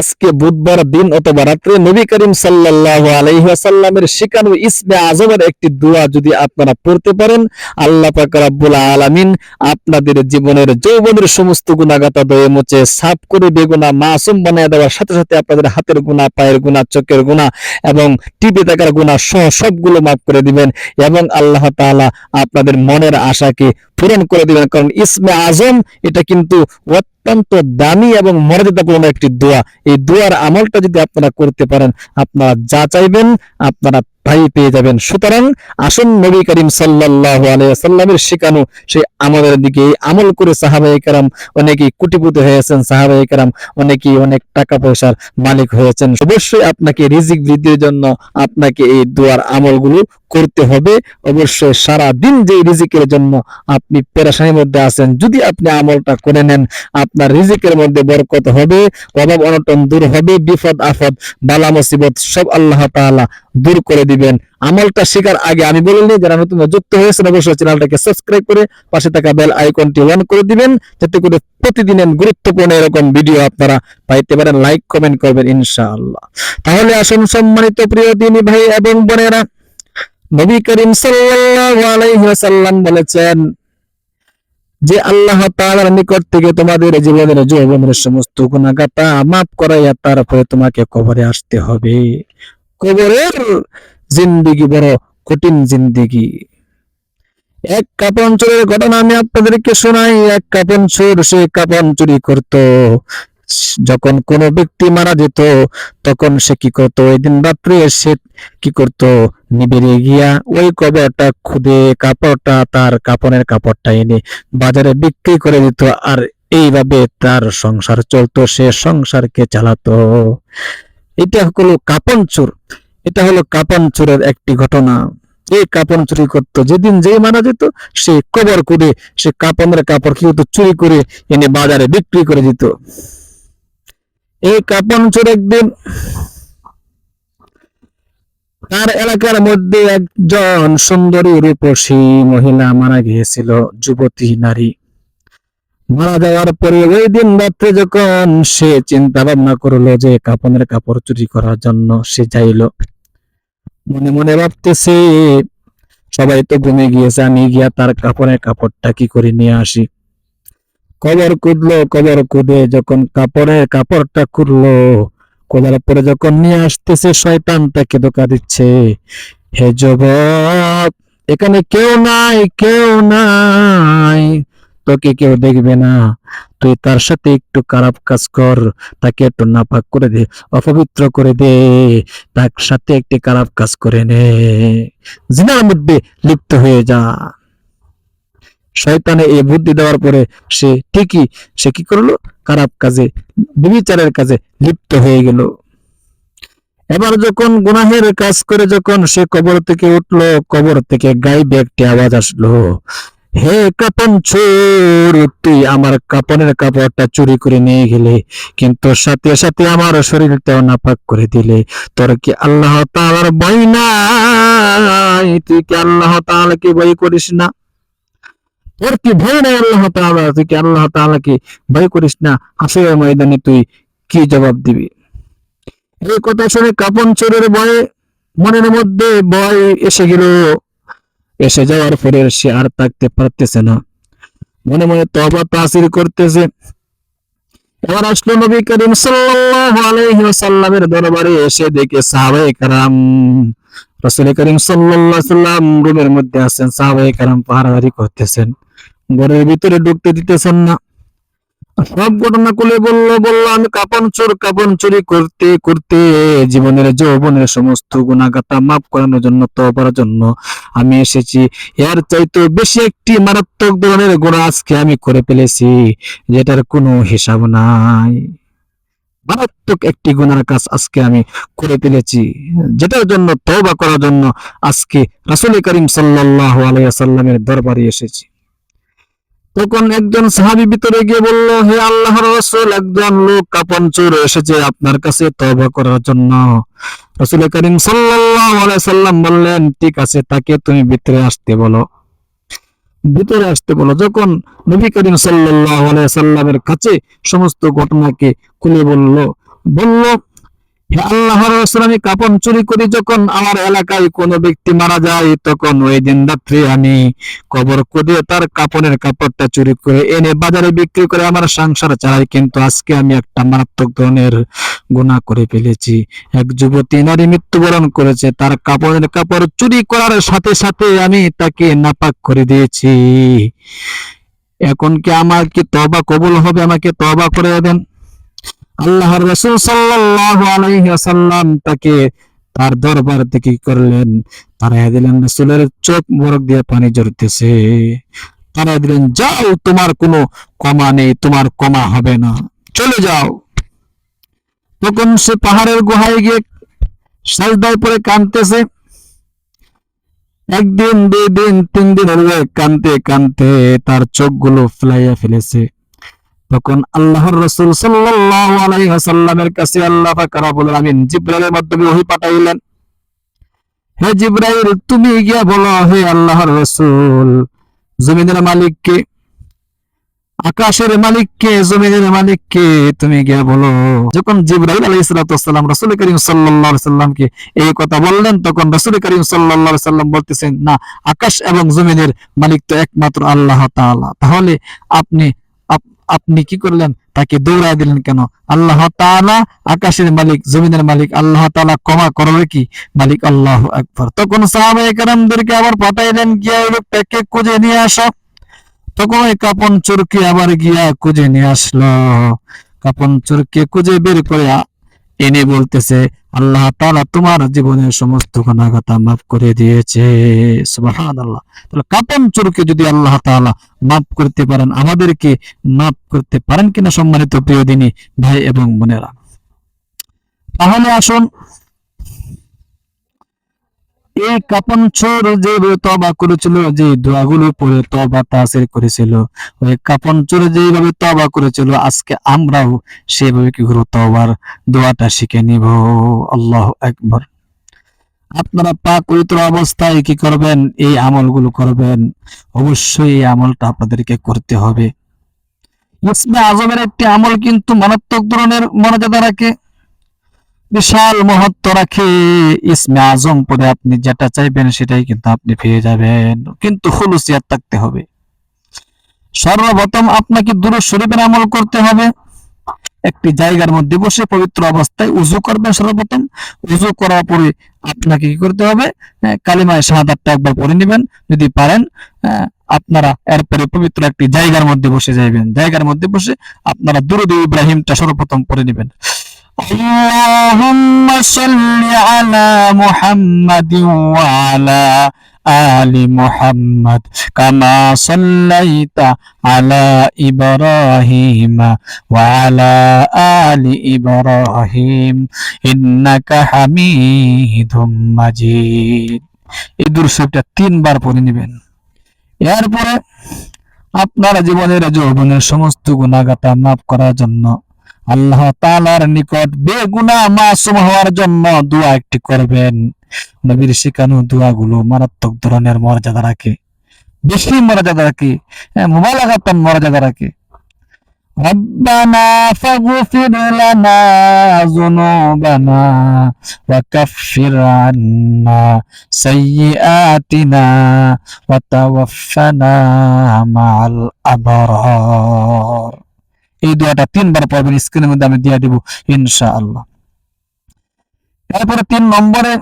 আজকে বুধবার দিন অথবা রাত্রে নবী করিম সাল্লাল্লাহু আলাইহি ওয়াসাল্লামের শিকানু ইসমে আজমের একটি দোয়া যদি আপনারা পড়তে পারেন, আল্লাহ পাক আলামিন আপনাদের জীবনের যৌবনের সমস্ত গুণাগাতা দয়ে মুছে সাফ করে বেগুনা মাসুম বানিয়ে দেওয়ার সাথে সাথে আপনাদের হাতের গুণা পায়ের গুণা চোখের গুণা এবং টিপে থাকার গুণা সহ সবগুলো মাফ করে দিবেন এবং আল্লাহ তাআলা আপনাদের মনের আশাকে পূরণ করে দিবেন। কারণ ইসমে আজম এটা কিন্তু অত্যন্ত দামি এবং মর্যাদাপূর্ণ একটি দোয়া। এই দোয়ার আমলটা যদি আপনারা করতে পারেন, আপনারা যা চাইবেন, আপনারা তাই পেয়ে যাবেন। সুতরাং আসুন নবী করিম সাল্লাল্লাহু আলাইহি সাল্লামের শেখানো সেই আমলের দিকে আমল করে সাহাবায়ে কেরাম অনেকেই কোটিপতি হয়েছেন। সাহাবায়ে কেরাম অনেকেই অনেক টাকা পয়সার মালিক হয়েছেন। অবশ্যই আপনাকে রিজিক বৃদ্ধির জন্য আপনাকে এই দোয়ার আমলগুলো করতে হবে। অবশ্যই সারা দিন যে রিজিকের জন্য আপনি পেরেশানির মধ্যে আছেন, যদি আপনি আমলটা করে নেন, আপনার রিজিকের মধ্যে বরকত হবে, অভাব অনটন দূর হবে, বিপদ আফদ বালা, মুসিবত সব আল্লাহ তাআলা দূর করে দিবেন। আমলটা শেখার আগে আমি বলে নিই, যারা নতুন যুক্ত হয়েছেন, অবশ্যই চ্যানেলটাকে সাবস্ক্রাইব করে পাশে থাকা বেল আইকনটি অন করে দিবেন, যাতে করে প্রতিদিনের গুরুত্বপূর্ণ এরকম ভিডিও আপনারা পাইতে পারেন লাইক কমেন্ট করবেন, ইনশাআল্লাহ। তাহলে আসুন সম্মানিত প্রিয় দিনী ভাই এবং বোনেরা, নবী করিম সাল্লাল্লাহু আলাইহি ওয়াসাল্লাম বলেছেন যে আল্লাহ তাআলার নিকট থেকে তোমাদের জীবনের যৌবনের সমস্ত গুণাগাতা মাফ করাইয়া তারপরে তোমাকে কবরে আসতে হবে। কবরের জিন্দিগি, বড় কঠিন জিন্দিগি। এক কাপন চোরের ঘটনা আমি আপনাদেরকে শোনাই, এক কাপন চোর সে কাপন চুরি করত। যখন কোনো ব্যক্তি মারা যেত, তখন সে কি করত? ওই দিন রাত্রে সে কি করত? নিবেড়ে গিয়া ওই কবরটা খুদে কাপড়টা তার কাপনের কাপড়টা এনে বাজারে বিক্রি করে দিত, আর এইভাবে তার সংসার চলতো, সে সংসারকে চালাতো। এটা হলো কাপন চোর। এটা হলো কাপন চোরের একটি ঘটনা। এই কাপন চুরি করতো। যেদিন যেই মারা যেত, সে কবর করে সে কাপনের কাপড় কি হতো চুরি করে এনে বাজারে বিক্রি করে দিত। এই কাপন চোর একদিন তার এলাকার মধ্যে একজন সুন্দরী রূপসী মহিলা মারা গিয়েছিল, যুবতী নারী। মারা যাওয়ার পরে ওই দিন রাত্রে যখন সে চিন্তা ভাবনা করল যে কাপনের কাপড় চুরি করার জন্য সে যাইলো, মনে মনে ভাবতেছে, সবাই তো ঘুমে গিয়েছে, আমি গিয়া তার কাপড়ের কাপড়টা কি করে নিয়ে আসি। কবর কুদলো কবর কুদে যখন কাপড়ের কাপড়টা খুললো খোলার পরে যখন নিয়ে আসতেছে, শয়তান তাকে ধোকা দিচ্ছে। হে যুবক, এখানে কেউ নাই কেউ নাই। তোকে কেউ দেখবে না। তুই তার সাথে একটু খারাপ কাজ কর, তাকে একটু নাপাক করে দে, অপবিত্র করে দে, তার সাথে একটি খারাপ কাজ করে নে। জিনার মধ্যে লিপ্ত হয়ে যা। শয়তানে এই বুদ্ধি দেওয়ার পরে সে ঠিকই, সে কি করল? খারাপ কাজে, বিবিচারের কাজে লিপ্ত হয়ে গেল। এবার যখন গুনাহের কাজ করে যখন সে কবর থেকে উঠল, কবর থেকে গাইবে একটি আওয়াজ আসলো। হে কাপন চোর, তুই আমার কাপনের কাপড়টা চুরি করে নিয়ে গেলে, কিন্তু সাথে সাথে আমার শরীরটাও নাপাক করে দিলে। তোর কি আল্লাহ তাআলার ভয় নাই? তুই কি আল্লাহ তাআলাকে ভয় করিস না? তোর কি ভয় নাই আল্লাহ তাআলা তুই কি আল্লাহ তাআলাকে ভয় করিস না? হাসরের ময়দানে তুই কি জবাব দিবি? এই কথা শুনে কাপন চোরের ভয়ে, মনের মধ্যে ভয় এসে গেল। এসে যাওয়ার পরে সে আর থাকতে পারতেছে না মনে মনে তবা তাসির করতেছে এবার আসলো নবী করিম সাল্লাল্লাহু আলাইহি ওয়াসাল্লামের দরবারে এসে দেখে সাহাবায়ে کرام রাসূল করিম সাল্লাল্লাহু আলাইহি সাল্লাম রুমের মধ্যে আছেন সাহাবায়ে کرام পাহারাদারি করতেছেন ঘরের ভিতরে ঢুকতে দিতেছেন না সব ঘটনা খুলে বলল বলল, আমি কাপন চোর, কাপন চুরি করতে করতে জীবনের যৌবনের সমস্ত গুণাগাতা মাফ করানোর জন্য তবার জন্য আমি এসেছি। এর চাইতে বেশি একটি মারাত্মক ধরনের গুণা আজকে আমি করে ফেলেছি, যেটার কোনো হিসাব নাই। মারাত্মক একটি গুণার কাজ আজকে আমি করে ফেলেছি, যেটার জন্য, তওবা করার জন্য আজকে রাসূল করিম সাল্লাল্লাহু আলাইহি সাল্লামের দরবারে এসেছি। তখন একজন সাহাবী ভিতরে গিয়ে বলল, হে আল্লাহর রসুল, একজন লোক কাপন চোর এসেছে আপনার কাছে তওবা করার জন্য। রাসূল করিম সাল্লাম বললেন, ঠিক আছে, তাকে তুমি ভিতরে আসতে বলো। ভিতরে আসতে বলো। যখন নবী করিম আলাইহি সাল্লামের কাছে সমস্ত ঘটনাকে খুলে বলল বলল আল্লাহর আমি কাপড় চুরি করি যখন আমার এলাকায় কোনো ব্যক্তি মারা যায়, তখন ওই দিন রাত্রে আমি কবর খুঁড়ে তার কাপড়ের কাপড়টা চুরি করে এনে বাজারে বিক্রি করে আমার সংসার চালাই। কিন্তু আজকে আমি একটা মারাত্মক ধরনের গুনাহ করে ফেলেছি। এক যুবতী নারী মৃত্যুবরণ করেছে, তার কাপড়ের কাপড় চুরি করার সাথে সাথে আমি তাকে নাপাক করে দিয়েছি। এখন কি আমার কি তবা কবুল হবে? আমাকে তবা করে দেন। আল্লাহর রাসূল সাল্লাল্লাহু আলাইহি তাকে তার দরবার থেকে করলেন। তারা দিলেন রাসূলের চোখ মোরক দিয়ে পানি ঝরতেছে। তারা দিলেন, যাও, তোমার কোনো কমা নেই, তোমার কমা হবে না। চলে যাও। তখন সে পাহাড়ের গুহায় গিয়ে সাজদায় পরে কাঁদতেছে। একদিন, দুই দিন, তিন দিন হলো কানতে কানতে তার চোখগুলো ফেলাইয়া ফেলেছে। তখন আল্লাহর রসুল আলাইহি কাছে আল্লাহ পাক রব্বুল আলামিন জিব্রাইলের মাধ্যমে ওহী পাঠাইলেন। হে জিব্রাইল, তুমি গিয়া বলো, হে আল্লাহর রসুল, জমিনের মালিককে আকাশের মালিককে জমিনের মালিককে তুমি গিয়া বলো। যখন আলাইহিস সালাতু ওয়াসসালাম রাসূল করিম আলাইহি সাল্লামকে এই কথা বললেন, তখন রসুল করিম আলাইহি সাল্লাম বলতেছেন, না, আকাশ এবং জমিনের মালিক তো একমাত্র আল্লাহ তাহলে আপনি আপ- আপনি কি করলেন? তাকে দৌড়ায় দিলেন কেন? আল্লাহ তালা আকাশের মালিক, জমিনের মালিক, আল্লাহ তাআলা ক্ষমা করবে কি? মালিক আল্লাহ একবার তখন সাহাবায়ে কেরামদেরকে আবার পাঠাইলেন, গিয়া ওই লোকটাকে খুঁজে নিয়ে আসো। তখন ওই কাপন চোরকে আবার গিয়া খুঁজে নিয়ে আসলো। কাপন চোরকে খুঁজে বের করে এনে বলতেছে আল্লাহ তালা তোমার জীবনের সমস্ত গণাগতা মাফ করে দিয়েছে। সুবহানাল্লাহ। তাহলে কাপন চোরকে যদি আল্লাহ তালা মাফ করতে পারেন, আমাদেরকে মাফ করতে পারেন কিনা সম্মানিত প্রিয় দিনী ভাই এবং বোনেরা? তাহলে আসুন এই কাপন চোর যে তবা করেছিল, যে দোয়াগুলো পড়ে তবা তাসির করেছিল, ওই কাপন চোর যেভাবে তবা করেছিল, আজকে আমরাও সেভাবে কি করব তবার দোয়াটা শিখে নিব? আল্লাহ একবার আপনারা পাক পবিত্র অবস্থায় কি করবেন? এই আমলগুলো করবেন। অবশ্যই এই আমলটা আপনাদেরকে করতে হবে। ইসমে আজমের একটি আমল কিন্তু মারাত্মক ধরনের মর্যাদা রাখে। বিশাল মহত্ব রাখে। ইসমে আজম পরে আপনি যেটা চাইবেন সেটাই কিন্তু আপনি পেয়ে যাবেন। কিন্তু হুলুসিয়াত থাকতে হবে। সর্বপ্রথম আপনাকে দূর শরীফের আমল করতে হবে। একটি জায়গার মধ্যে বসে পবিত্র অবস্থায় উজু করবেন সর্বপ্রথম। উজু করার পরে আপনাকে কি করতে হবে? আহ, কালিমায় শাহাদাতটা একবার পড়ে নেবেন। যদি পারেন আহ, আপনারা এরপরে পবিত্র একটি জায়গার মধ্যে বসে যাইবেন। জায়গার মধ্যে বসে আপনারা দুরুদ ইব্রাহিমটা সর্বপ্রথম পড়ে নেবেন। اللهم صل على محمد وعلى آل محمد كما صليت على إبراهيم وعلى آل إبراهيم إنك حميد مجيد এই দুরুশরীফটা তিনবার পড়ে নেবেন এরপরে আপনার জীবনের যৌবনের সমস্ত গুণাগাতা মাফ করার জন্য আল্লাহ তাআলার নিকট বেগুনা মাসুম হওয়ার জন্য দোয়া একটি করবেন নবীর শিখানো দোয়াগুলো মারাত্মক ধরনের মর্যাদা রাখে বেশি মর্যাদা রাখে হ্যাঁ, মুবালাগাতান মর্যাদা রাখে ربنا فاغفر لنا ذنوبنا وكفر عنا سيئاتنا وتوفنا مع الأبرار এই দোয়াটা তিনবার পড়বেন স্ক্রিনের মধ্যে আমি দিয়ে দিব, ইনশাআল্লাহ। এরপরে তিন নম্বরে,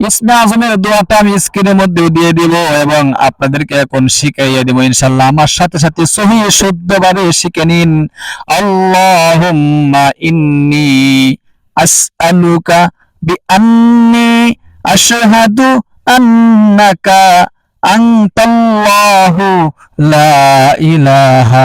ইসমে আজমের দোয়াটা আমি স্ক্রিনের মধ্যে দিয়ে দিব এবং আপনাদেরকে এখন শিখাইয়া দিব, ইনশাআল্লাহ। আমার সাথে সাথে সহি, শুদ্ধভাবে শিখে নিন। আল্লাহুম্মা ইন্নি আসআলুকা বিআন্নি আশহাদু আন্নাকা আনতাল্লাহু লা ইলাহা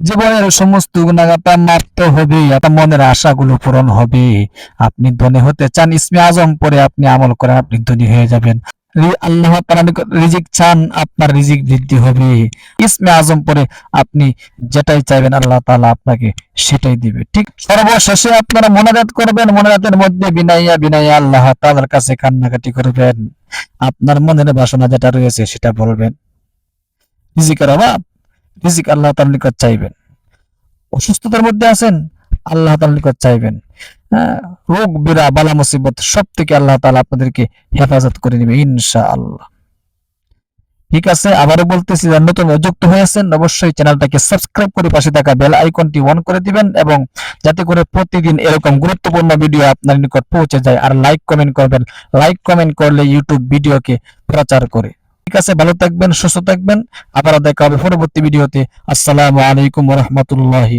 জীবনের সমস্ত গুণাগাতা মারতে হবে, আপনার মনের আশাগুলো পূরণ হবে। আপনি ধনী হতে চান, ইসমে আজম পরে আপনি আমল করে আপনি ধনী হয়ে যাবেন। আল্লাহ রিজিক চান, আপনার রিজিক বৃদ্ধি হবে। ইসমে আজম পরে আপনি যেটাই চাইবেন, আল্লাহ তাআলা আপনাকে সেটাই দিবে। ঠিক সর্বশেষে আপনারা মনাজাত করবেন, মনাজাতের মধ্যে বিনাইয়া বিনাইয়া আল্লাহ তাআলার কাছে কান্নাকাটি করবেন। আপনার মনের বাসনা যেটা রয়েছে সেটা বলবেন। রিজিকের অভাব। রিজিক আল্লাহ তাআলার নিকট চাইবেন। অসুস্থতার মধ্যে আছেন আল্লাহ তাআলার নিকট চাইবেন। হ্যাঁ, রোগ বিরা বালা মুসিবত সব থেকে আল্লাহ তাআলা আপনাদেরকে হেফাজত করে নেবে ইনশাআল্লাহ। ঠিক আছে আবারও বলতেছি যারা নতুন যুক্ত হয়েছেন অবশ্যই চ্যানেলটাকে সাবস্ক্রাইব করে পাশে থাকা বেল আইকনটি অন করে দিবেন এবং যাতে করে প্রতিদিন এরকম গুরুত্বপূর্ণ ভিডিও আপনার নিকট পৌঁছে যায় আর লাইক কমেন্ট করবেন। লাইক কমেন্ট করলে ইউটিউব ভিডিওকে প্রচার করে। ঠিক আছে ভালো থাকবেন সুস্থ থাকবেন। আবার দেখা হবে পরবর্তী ভিডিওতে। আসসালামু আলাইকুম রহমতুল্লাহ